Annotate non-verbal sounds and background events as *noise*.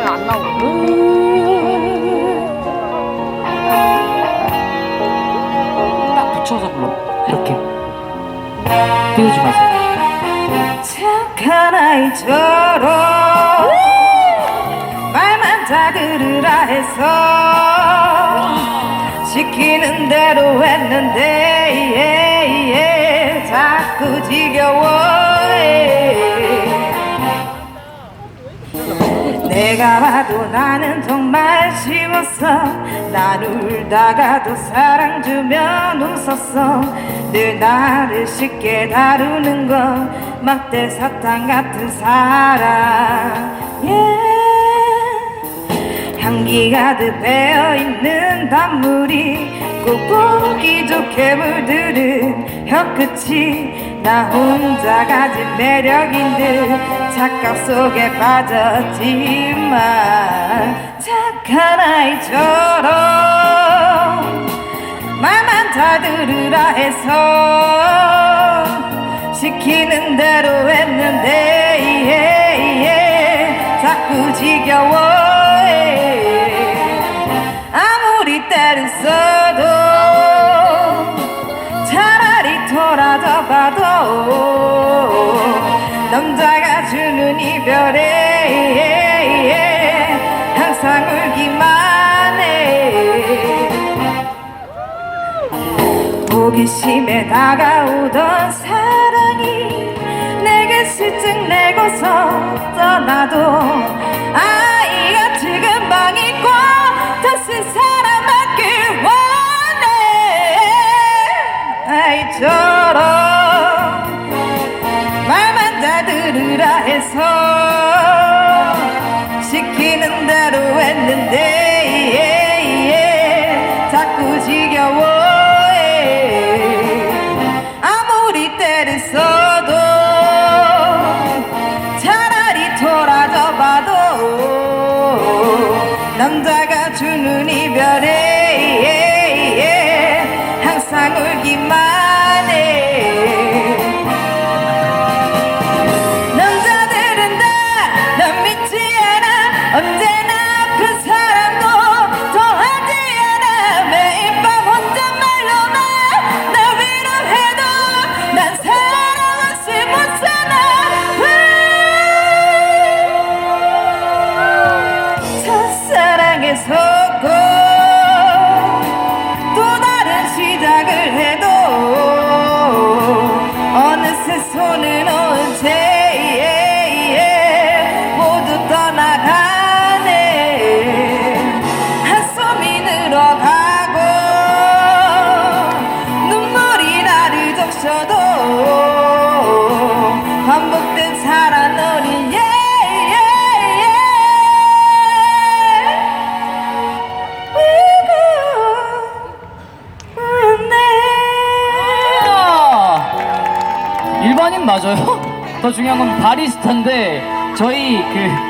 하면 안 나오거든. 딱 붙여서 불러. 이렇게. 띄우지 마세요. 착한 아이처럼 말만 다 들으라 해서 시키는 대로 했는데 예, 예, 자꾸 지겨워 예. 내가 봐도 나는 정말 쉬웠어. 난 울다가도 사랑 주면 웃었어. 늘 나를 쉽게 다루는 건 막대 사탕 같은 사랑 yeah. 향기 가득 배어있는 단물이 꼭 보기 좋게 물들은 혀 끝이 나 혼자 가진 매력인 듯 착각 속에 빠졌지만 착한 아이처럼 말만 다 들으라 해서 시키는 대로 했는데 예, 예, 자꾸 지겨워 예. 아무리 때를 써도 호기심에 다가오던 사랑이 내게 슬쩍 내고서 떠나도 이별에 항상 울기만 해 남자들은 다난 믿지 않아. 언제나 아픈 사람도 더하지 않아. 매일 밤 혼잣말로만 나 위로해도 난 사랑 없이 못 살아 첫사랑에 속 아! 일반인 맞아요? *laughs* 더 중요한 건 바리스타인데 저희 그